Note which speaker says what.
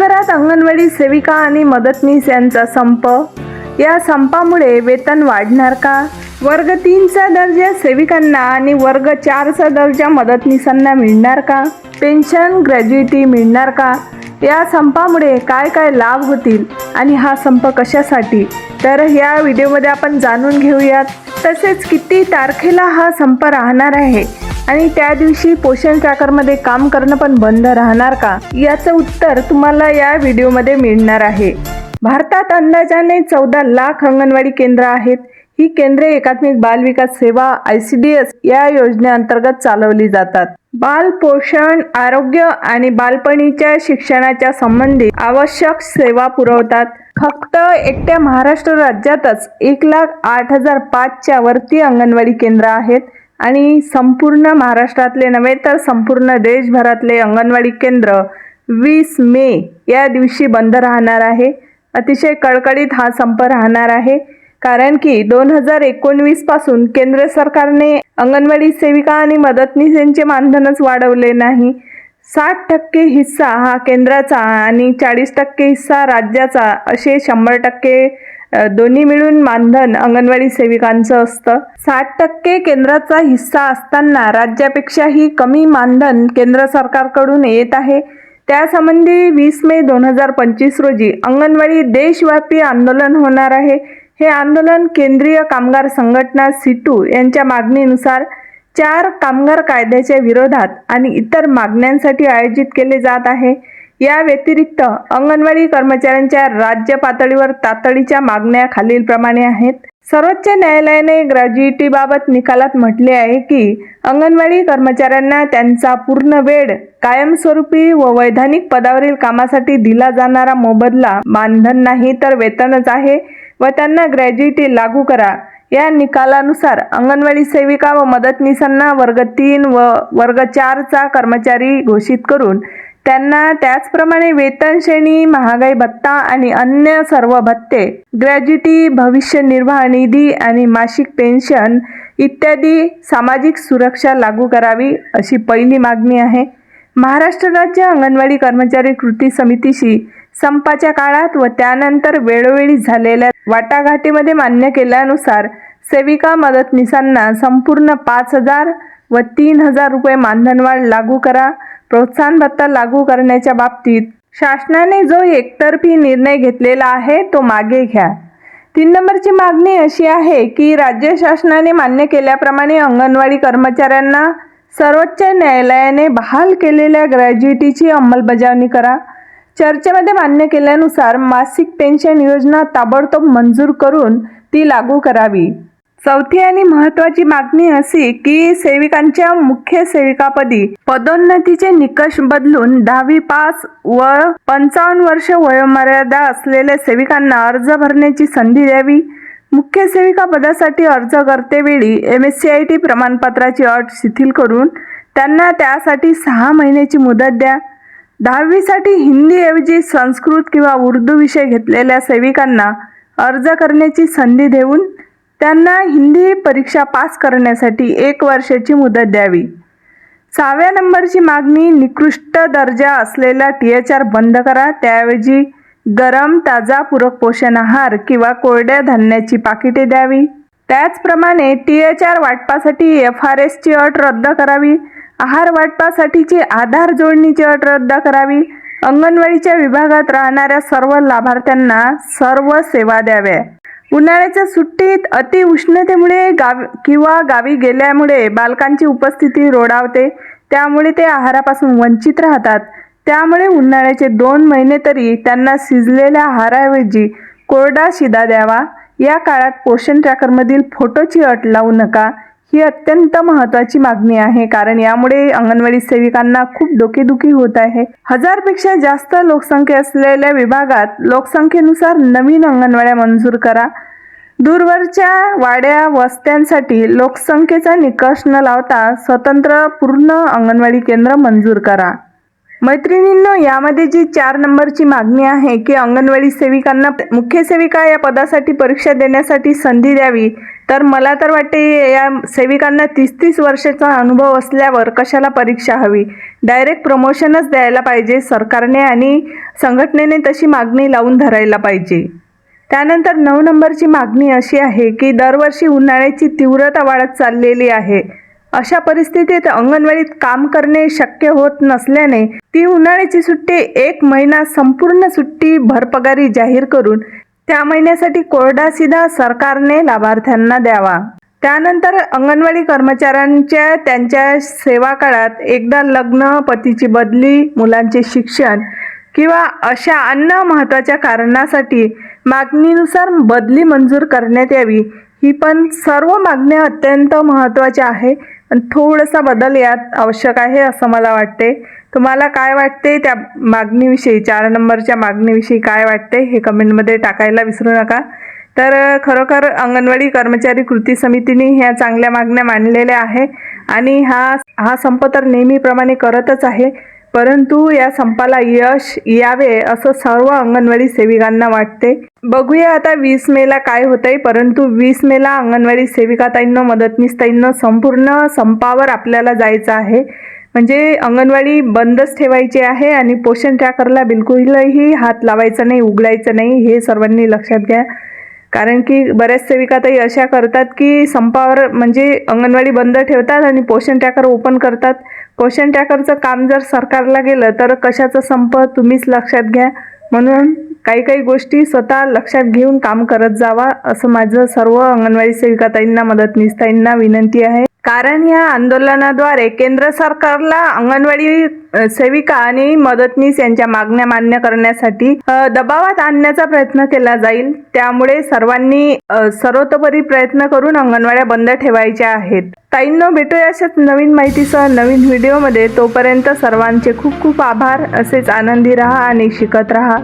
Speaker 1: राज्यभरात अंगणवाडी सेविका आणि मदतनीस यांचा संप. या संपामुळे वेतन वाढणार का? वर्ग तीनचा दर्जा सेविकांना आणि वर्ग चारचा दर्जा मदतनीसांना मिळणार का? पेन्शन ग्रॅज्युइटी मिळणार का? या संपामुळे काय काय लाभ होतील आणि हा संप कशासाठी? तर या व्हिडिओमध्ये आपण जाणून घेऊयात. तसेच किती तारखेला हा संप राहणार आहे? आणि त्या दिवशी पोषण ट्रॅकरमध्ये काम करणं पण बंद राहणार का? याचं उत्तर तुम्हाला या व्हिडिओमध्ये मिळणार आहे. भारतात अंदाजाने चौदा लाख अंगणवाडी केंद्र आहेत. ही केंद्रे एकात्मिक बाल विकास सेवा आय सी डी एस या योजनेअंतर्गत चालवली जातात. बाल पोषण आरोग्य आणि बालपणीच्या शिक्षणाच्या संबंधित आवश्यक सेवा पुरवतात. फक्त एकट्या महाराष्ट्र राज्यातच एक लाख आठ हजार पाचच्या वरती अंगणवाडी केंद्र आहेत. आणि संपूर्ण महाराष्ट्रातले नव्हे तर संपूर्ण देशभरातले अंगणवाडी केंद्र वीस मे या दिवशी बंद राहणार आहे. अतिशय कडकडीत हा संप राहणार आहे. कारण की दोन हजार एकोणवीसपासून केंद्र सरकारने अंगणवाडी सेविका आणि मदतनीस यांचे मानधनच वाढवले नाही. साठ टक्के हिस्सा हा केंद्राचा आणि चाळीस टक्के हिस्सा राज्याचा असे शंभर टक्के दोन्ही मिळून मानधन अंगणवाडी सेविकांचं असतं. साठ टक्के केंद्राचा हिस्सा असताना राज्यापेक्षाही कमी मानधन केंद्र सरकारकडून येत आहे. त्यासंबंधी वीस मे दोन हजार पंचवीस रोजी अंगणवाडी देशव्यापी आंदोलन होणार आहे. हे आंदोलन केंद्रीय कामगार संघटना सिटू यांच्या मागणीनुसार चार कामगार कायद्याच्या विरोधात आणि इतर मागण्यांसाठी आयोजित केले जात आहे. या व्यतिरिक्त अंगणवाडी कर्मचाऱ्यांच्या राज्य पातळीवर तातडीच्या मागण्या खालीलप्रमाणे आहेत. सर्वोच्च न्यायालयाने ग्रॅज्युएटीबाबत निकालात म्हटले आहे की अंगणवाडी कर्मचाऱ्यांना त्यांचा पूर्ण वेळ कायमस्वरूपी व वैधानिक पदावरील कामासाठी दिला जाणारा मोबदला मानधन नाही तर वेतनच आहे व त्यांना ग्रॅज्युएटी लागू करा. या निकालानुसार अंगणवाडी सेविका व मदतनीसांना वर्ग तीन व वर्ग चारचा कर्मचारी घोषित करून त्यांना त्याचप्रमाणे वेतन श्रेणी महागाई भत्ता आणि अन्य सर्व भत्ते ग्रॅज्युटी भविष्य निर्वाह निधी आणि मासिक पेन्शन इत्यादी सामाजिक सुरक्षा लागू करावी अशी पहिली मागणी आहे. महाराष्ट्र राज्य अंगणवाडी कर्मचारी कृती समितीशी संपाच्या काळात व त्यानंतर वेळोवेळी झालेल्या वाटाघाटीमध्ये मान्य केल्यानुसार सेविका मदतनीसांना संपूर्ण पाच हजार व तीन हजार रुपये मानधनवाढ लागू करा. प्रोत्साहन भत्ता लागू करण्याच्या बाबतीत शासनाने जो एकतर्फी निर्णय घेतलेला आहे तो मागे घ्या. तीन नंबरची मागणी अशी आहे की राज्य शासनाने मान्य केल्याप्रमाणे अंगणवाडी कर्मचाऱ्यांना सर्वोच्च न्यायालयाने बहाल केलेल्या ग्रॅज्युएटीची अंमलबजावणी करा. चर्चेमध्ये मान्य केल्यानुसार मासिक पेन्शन योजना ताबडतोब मंजूर करून ती लागू करावी. चौथी आणि महत्वाची मागणी अशी की सेविकांच्या मुख्य सेविकापदी पदोन्नतीचे निकष बदलून दहावी पास व पंचावन्न वर्ष वयोमर्यादा असलेल्या सेविकांना अर्ज भरण्याची संधी द्यावी. मुख्य सेविका पदासाठी अर्ज करतेवेळी M S C I T प्रमाणपत्राची अट शिथिल करून त्यांना त्यासाठी सहा महिन्याची मुदत द्या. दहावीसाठी हिंदीऐवजी संस्कृत किंवा उर्दू विषय घेतलेल्या सेविकांना अर्ज करण्याची संधी देऊन त्यांना हिंदी परीक्षा पास करण्यासाठी एक वर्षाची मुदत द्यावी. सहाव्या नंबरची मागणी निकृष्ट दर्जा असलेला टी एच आर बंद करा. त्याऐवजी गरम ताजा पूरक पोषण आहार किंवा कोरड्या धान्याची पाकिटे द्यावी. त्याचप्रमाणे टी एच आर वाटपासाठी एफ आर एसची अट रद्द करावी. आहार वाटपासाठीची आधार जोडणीची अट रद्द करावी. अंगणवाडीच्या विभागात राहणाऱ्या सर्व लाभार्थ्यांना सर्व सेवा द्याव्या. उन्हाळ्याच्या सुट्टीत अति उष्णतेमुळे गाव किंवा गावी गेल्यामुळे बालकांची उपस्थिती रोडावते. त्यामुळे ते आहारापासून वंचित राहतात. त्यामुळे उन्हाळ्याचे दोन महिने तरी त्यांना शिजलेल्या आहाराऐवजी कोरडा शिदा द्यावा. या काळात पोषण ट्रॅकरमधील फोटोची अट लावू नका. ही अत्यंत महत्वाची मागणी आहे कारण यामुळे अंगणवाडी सेविकांना खूप डोकेदुखी होत आहे. हजारपेक्षा जास्त लोकसंख्या असलेल्या विभागात लोकसंख्येनुसार नवीन अंगणवाड्या मंजूर करा. दूरवरच्या वाड्या वस्त्यांसाठी लोकसंख्येचा निकष न लावता स्वतंत्र पूर्ण अंगणवाडी केंद्र मंजूर करा. मैत्रिणींनो यामध्ये जी चार नंबरची मागणी आहे की अंगणवाडी सेविकांना मुख्य सेविका या पदासाठी परीक्षा देण्यासाठी संधी द्यावी तर मला तर वाटते या सेविकांना तीस तीस वर्षाचा अनुभव असल्यावर कशाला परीक्षा हवी? डायरेक्ट प्रमोशनच द्यायला पाहिजे सरकारने आणि संघटनेने तशी मागणी लावून धरायला पाहिजे. त्यानंतर नऊ नंबरची मागणी अशी आहे की दरवर्षी उन्हाळ्याची तीव्रता वाढत चाललेली आहे. अशा परिस्थितीत अंगणवाडीत काम करणे शक्य होत नसल्याने ती उन्हाळ्याची सुट्टी एक महिना संपूर्ण सुट्टी भरपगारी जाहीर करून त्या महिन्यासाठी कोरडा सीधा सरकारने लाभार्थ्यांना द्यावा. त्यानंतर अंगणवाडी कर्मचाऱ्यांच्या त्यांच्या सेवा काळात एकदा लग्न पतीची बदली मुलांचे शिक्षण किंवा अशा अन्य महत्त्वाच्या कारणासाठी मागणीनुसार बदली मंजूर करण्यात यावी. ही पण सर्व मागण्या अत्यंत महत्त्वाच्या आहे. पण थोडासा बदल यात आवश्यक आहे असं मला वाटते. तुम्हाला काय वाटते त्या मागणीविषयी? चार नंबरच्या मागणीविषयी काय वाटते? हे कमेंटमध्ये टाकायला विसरू नका. तर खरोखर अंगणवाडी कर्मचारी कृती समितीने ह्या चांगल्या मागण्या मांडलेल्या आहे. आणि हा हा संप तर नेहमीप्रमाणे करतच आहे. परंतु या संपाला यश यावे असं सर्व अंगणवाडी सेविकांना वाटते. बघूया आता वीस मेला काय होतंय परंतु वीस मेला अंगणवाडी सेविकाताईंना मदतनीस संपूर्ण संपावर आपल्याला जायचं आहे. म्हणजे अंगणवाडी बंदच ठेवायची आहे आणि पोषण ट्रॅकरला बिलकुलही हात लावायचा नाही उघडायचं नाही हे सर्वांनी लक्षात घ्या. कारण की बऱ्याच सेविकाताई अशा करतात की संपावर म्हणजे अंगणवाडी बंद ठेवतात आणि पोषण ट्रॅकर ओपन करतात. पोषण ट्रॅकरचं काम जर सरकारला गेलं तर कशाचा संप तुम्हीच लक्षात घ्या. म्हणून काही काही गोष्टी स्वतः लक्षात घेऊन काम करत जावा असं माझं सर्व अंगणवाडी सेविकाताईंना मदतनीसताईंना विनंती आहे. कारण या आंदोलनाद्वारे केंद्र सरकारला अंगणवाडी सेविका आणि मदतनीस यांच्या मागण्या मान्य करण्यासाठी दबावात आणण्याचा प्रयत्न केला जाईल. त्यामुळे सर्वांनी सर्वतोपरी प्रयत्न करून अंगणवाड्या बंद ठेवायच्या आहेत. ताईंनो भेटूया अशाच नवीन माहितीसह नवीन व्हिडिओमध्ये. तोपर्यंत सर्वांचे खूप खूप आभार. असेच आनंदी राहा आणि शिकत राहा.